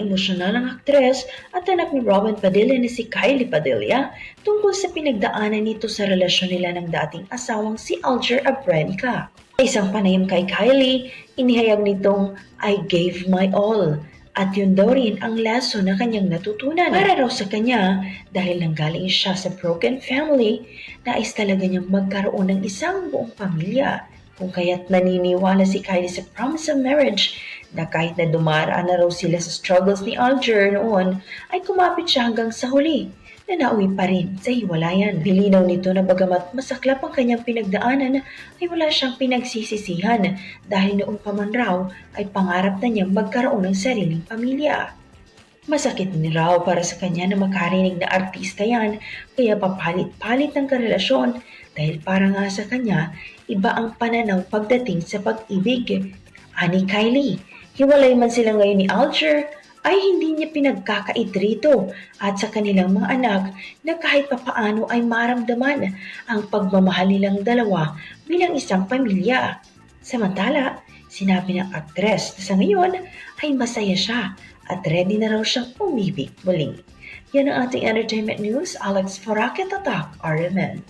emosyonal ng aktres at anak ni Robin Padilla na si Kylie Padilla tungkol sa pinagdaanan nito sa relasyon nila ng dating asawang si Alger Abrenica. Sa isang panayam kay Kylie, inihayag nitong I gave my all at yun daw rin ang lesson na kanyang natutunan. Para raw sa kanya, dahil nanggaling siya sa broken family, nais talaga niyang magkaroon ng isang buong pamilya. Kung kaya't naniniwala si Kylie sa promise of marriage na kahit na dumaraan na raw sila sa struggles ni Alger noon, ay kumapit siya hanggang sa huli na nauwi pa rin sa hiwalayan. Bilinaw nito na bagamat masaklap ang kanyang pinagdaanan ay wala siyang pinagsisisihan dahil noon pa man raw ay pangarap na niyang magkaroon ng sariling pamilya. Masakit ni raw para sa kanya na makarinig na artista yan kaya papalit-palit ng karelasyon dahil para nga sa kanya iba ang pananaw pagdating sa pag-ibig. Ani Kylie, hiwalay man sila ngayon ni Alger ay hindi niya pinagkakait rito at sa kanilang mga anak na kahit papaano ay maramdaman ang pagmamahal nilang dalawa bilang isang pamilya. Samantala, sinabi ng aktres na sa ngayon ay masaya siya at ready na raw siyang umibig muli. Yan ang ating entertainment news. Alex Foraket Tatak, RMN.